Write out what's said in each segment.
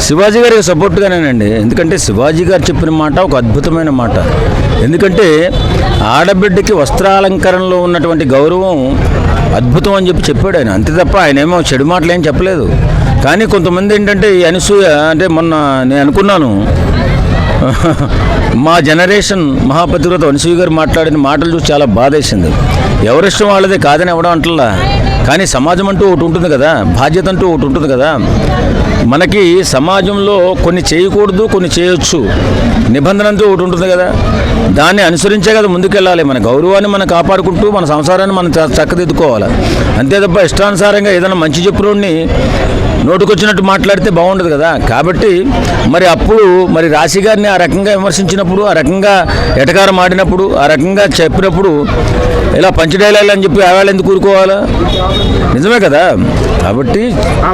శివాజీ గారికి సపోర్ట్గానేనండి. ఎందుకంటే శివాజీ గారు చెప్పిన మాట ఒక అద్భుతమైన మాట. ఎందుకంటే ఆడబిడ్డకి వస్త్రాలంకరణలో ఉన్నటువంటి గౌరవం అద్భుతం అని చెప్పి చెప్పాడు ఆయన. అంతే తప్ప ఆయన ఏమో చెడు మాటలు ఏం చెప్పలేదు. కానీ కొంతమంది ఏంటంటే ఈ అనసూయ అంటే మొన్న నేను అనుకున్నాను. మా జనరేషన్ మహాపతివ్రత అనసూయ గారు మాట్లాడిన మాటలు చూసి చాలా బాధేసింది. ఎవరిష్టం వాళ్ళదే కాదని ఎవడం అంటలా. కానీ సమాజం అంటూ ఒకటి ఉంటుంది కదా బాధ్యత అంటూ ఒకటి ఉంటుంది కదా. మనకి సమాజంలో కొన్ని చేయకూడదు కొన్ని చేయొచ్చు. నిబంధన అంటూ ఒకటి ఉంటుంది కదా. దాన్ని అనుసరించే కదా ముందుకెళ్ళాలి. మన గౌరవాన్ని మనం కాపాడుకుంటూ మన సంసారాన్ని మనం చక్కదిద్దుకోవాలి. అంతే తప్ప ఇష్టానుసారంగా ఏదైనా మంచి చెప్పులోని నోటుకొచ్చినట్టు మాట్లాడితే బాగుండదు కదా. కాబట్టి మరి అప్పుడు మరి రాశి గారిని ఆ రకంగా విమర్శించినప్పుడు ఆ రకంగా ఎటకారం ఆడినప్పుడు ఆ రకంగా చెప్పినప్పుడు ఇలా పంచ డైలాగులు అని చెప్పి ఆవేళ ఎందుకు కూరుకోవాలా నిజమే కదా. కాబట్టి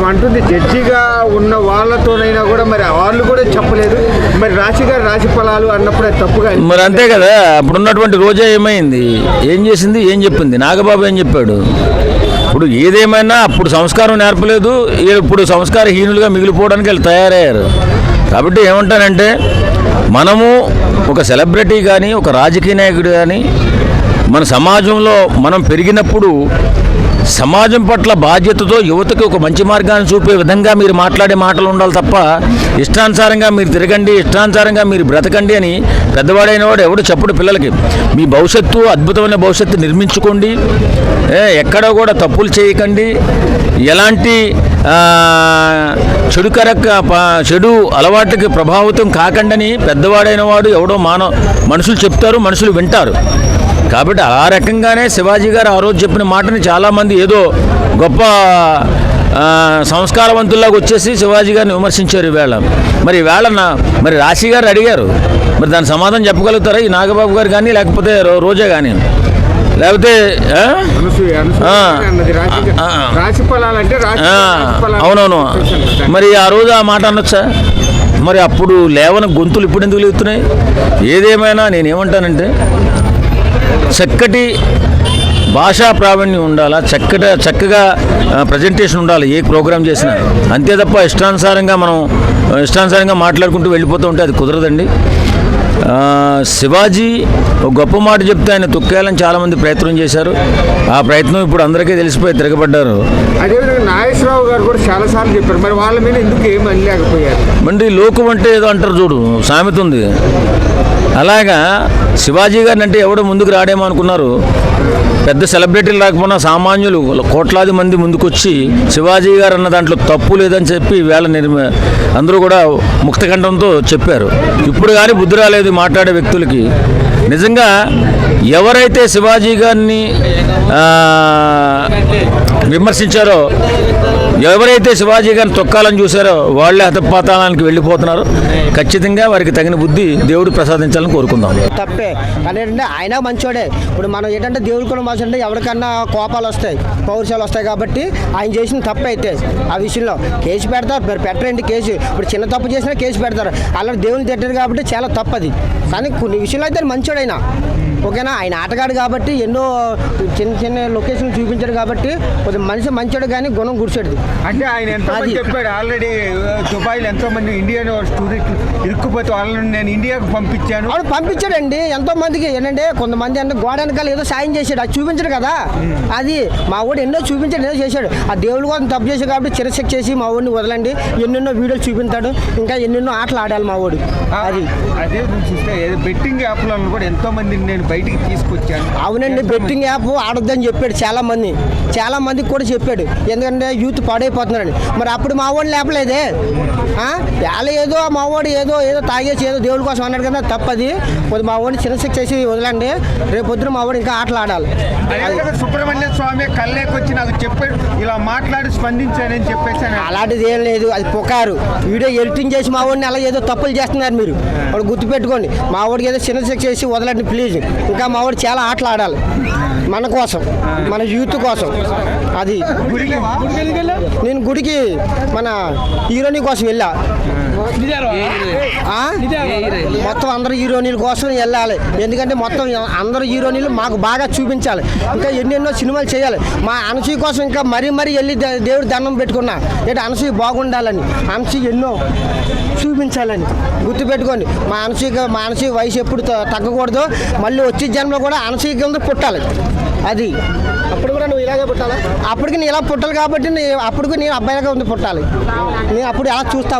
అంటుంది జడ్జిగా ఉన్న వాళ్ళతోనైనా కూడా మరి వాళ్ళు కూడా చెప్పలేదు. మరి రాశి గారు రాశి ఫలాలు అన్నప్పుడు తప్పుగా మరి అంతే కదా. అప్పుడు ఉన్నటువంటి రోజా ఏమైంది? ఏం చేసింది? ఏం చెప్పింది? నాగబాబు ఏం చెప్పాడు? ఇప్పుడు ఏదేమైనా అప్పుడు సంస్కారం నేర్పలేదు. ఇప్పుడు సంస్కారహీనులుగా మిగిలిపోవడానికి వీళ్ళు తయారయ్యారు. కాబట్టి ఏమంటానంటే మనము ఒక సెలబ్రిటీ కానీ ఒక రాజకీయ నాయకుడు కానీ మన సమాజంలో మనం పెరిగినప్పుడు సమాజం పట్ల బాధ్యతతో యువతకు ఒక మంచి మార్గాన్ని చూపే విధంగా మీరు మాట్లాడే మాటలు ఉండాలి తప్ప ఇష్టానుసారంగా మీరు తిరగండి ఇష్టానుసారంగా మీరు బ్రతకండి అని పెద్దవాడైన వాడు ఎవడు చెప్పడు పిల్లలకి. మీ భవిష్యత్తు అద్భుతమైన భవిష్యత్తు నిర్మించుకోండి. ఎక్కడ కూడా తప్పులు చేయకండి. ఎలాంటి ఆ, చెడు కరక్క ప- చెడు అలవాటుకి ప్రభావితం కాకండని పెద్దవాడైన వాడు ఎవడో మానవ మనుషులు చెప్తారు మనుషులు వింటారు. కాబట్టి ఆ రకంగానే శివాజీ గారు ఆ రోజు చెప్పిన మాటని చాలామంది ఏదో గొప్ప సంస్కారవంతుల్లాగా వచ్చేసి శివాజీ గారిని విమర్శించారు ఈవేళ మరి ఈవేళ నా మరి రాశి గారు అడిగారు. మరి దాని సమాధానం చెప్పగలుగుతారా? ఈ నాగబాబు గారు కానీ లేకపోతే రోజా కానీ లేకపోతే అవునవును. మరి ఆ రోజు ఆ మాట అనొచ్చా? మరి అప్పుడు లేవని గొంతులు ఇప్పుడు ఎందుకు లేవుతున్నాయి ఏదేమైనా నేనేమంటానంటే చక్కటి భాషా ప్రావీణ్యం ఉండాలా? చక్కట చక్కగా ప్రజెంటేషన్ ఉండాలి ఏ ప్రోగ్రామ్ చేసినా. అంతే తప్ప ఇష్టానుసారంగా మనం ఇష్టానుసారంగా మాట్లాడుకుంటూ వెళ్ళిపోతూ ఉంటే అది కుదరదండి. శివాజీ ఒక గొప్ప మాట చెప్తే ఆయన తొక్కేయాలని చాలామంది ప్రయత్నం చేశారు. ఆ ప్రయత్నం ఇప్పుడు అందరికీ తెలిసిపోయి తిరగబడ్డారు. అదేవిధంగా నాగేశ్వరరావు గారు కూడా చాలా సార్లు చెప్పారు. మరి వాళ్ళ మీద ఎందుకు ఏం అనలేకపోయారు మండి లోకం అంటే ఏదో అంటారు చూడు సామెత ఉంది. అలాగా శివాజీ గారిని అంటే ఎవడో ముందుకు రాడేమో అనుకున్నారు. పెద్ద సెలబ్రిటీలు రాకపోయినా సామాన్యులు కోట్లాది మంది ముందుకొచ్చి శివాజీ గారు అన్న దాంట్లో తప్పు లేదని చెప్పి వేళ నిర్మ అందరూ కూడా ముక్తకంఠంతో చెప్పారు. ఇప్పుడు కానీ బుద్ధి రాలేదు మాట్లాడే వ్యక్తులకి. నిజంగా ఎవరైతే శివాజీ గారిని విమర్శించారో ఎవరైతే శివాజీ గారిని తొక్కాలని చూశారో వాళ్ళే హతపాతాళానికి వెళ్ళిపోతున్నారు. ఖచ్చితంగా వారికి తగిన బుద్ధి దేవుడు ప్రసాదించాలని కోరుకుందాం. తప్పే. కానీ ఏంటంటే ఆయన మంచోడే. ఇప్పుడు మనం ఏంటంటే దేవుడు కూడా మంచి ఎవరికన్నా కోపాలు వస్తాయి పౌరుషాలు వస్తాయి కాబట్టి ఆయన చేసిన తప్పు అయితే ఆ విషయంలో. కేసు పెడతారు మరి పెట్టరండి కేసు. ఇప్పుడు చిన్న తప్పు చేసినా కేసు పెడతారు. అలా దేవుని తిట్టారు కాబట్టి చాలా తప్పది. కానీ కొన్ని విషయంలో అయితే మంచోడైనా. ఓకేనా? ఆయన ఆటగాడు కాబట్టి ఎన్నో చిన్న చిన్న లొకేషన్ చూపించాడు కాబట్టి కొంచెం మనిషి మంచోడు కానీ గుణం గుడిచాడు అంటే ఆయన ఎంతో మంది చెప్పాడు ఆల్రెడీ దుబాయ్లో ఎంతో మంది ఇండియన్ టూరిస్టులు ఇరుక్కుపోతే వాళ్ళని నేను ఇండియాకు పంపించాను. అవును పంపించాడండి. ఎంతో మందికి ఏంటంటే కొంతమంది అంటే గోడ వెనకాల ఏదో సాయం చేశాడు. అది చూపించాడు కదా. అది మా వాడు ఎన్నో చూపించాడు ఏదో చేశాడు. ఆ దేవుడు కోసం తప్పు చేశాడు కాబట్టి చిరశిక్ష చేసి మా వాడిని వదలండి. ఎన్నెన్నో వీడియోలు చూపించాడు. ఇంకా ఎన్నెన్నో ఆటలు ఆడాలి మా వాడు అది. అదే చూస్తే బెట్టింగ్ యాప్లను కూడా ఎంతో మందిని నేను బయటికి తీసుకొచ్చాను. అవునండి బెట్టింగ్ యాప్ ఆడొద్దని చెప్పాడు చాలా మంది చాలా మందికి కూడా చెప్పాడు. ఎందుకంటే యూత్ పాడైపోతున్నారని. మరి అప్పుడు మా వాడిని లేపలేదే. ఆ? వాళ్ళ ఏదో మా వాడు ఏదో ఏదో తాగేసి ఏదో దేవుడి కోసం అన్నాడు కదా తప్పది. కొద్ది మా వాడిని చిరశిక్ష చేసి వదలండి. రేపు పొద్దున మా వాడు ఇంకా ఆటలు ఆడాలి. సుబ్రహ్మణ్య స్వామి కళ్ళేకొచ్చి నాకు చెప్పాడు ఇలా మాట్లాడి స్పందించానని చెప్పేసాను అలాంటిది ఏం లేదు అది పుకారు. వీడియో ఎడిటింగ్ చేసి మా వాడిని అలా ఏదో తప్పులు చేస్తున్నారు మీరు. గుర్తుపెట్టుకోండి. మా వాడికి ఏదో చిన్న శిక్ష చేసి వదలండి ప్లీజ్ ఇంకా మా వాడు చాలా ఆటలు ఆడాలి. మన కోసం మన యూత్ కోసం. అది. నేను గుడికి మన హీరోని కోసం వెళ్ళా? మొత్తం అందరు హీరోయిన్ల కోసం వెళ్ళాలి. ఎందుకంటే మొత్తం అందరు హీరోయిన్లు మాకు బాగా చూపించాలి. ఇంకా ఎన్నెన్నో సినిమాలు చేయాలి. మా అనసూయ కోసం ఇంకా మరీ మరీ వెళ్ళి దేవుడి దండం పెట్టుకున్నా. ఏంటి అనసూయ బాగుండాలని అనసూయ ఎన్నో చూపించాలని గుర్తుపెట్టుకోండి. మా అనసూయ మా అనసూయ వయసు ఎప్పుడు తగ్గకూడదు. మళ్ళీ వచ్చే జన్మలో కూడా అనసూయ కింద పుట్టాలి. అది. అప్పుడు కూడా నువ్వు ఇలాగే పుట్టాలా? అప్పటికి నేను ఇలా పుట్టాలి కాబట్టి నీ- అప్పటికి నేను అబ్బాయిలాగా ఉంది పుట్టాలి. నేను అప్పుడు ఎలా చూస్తా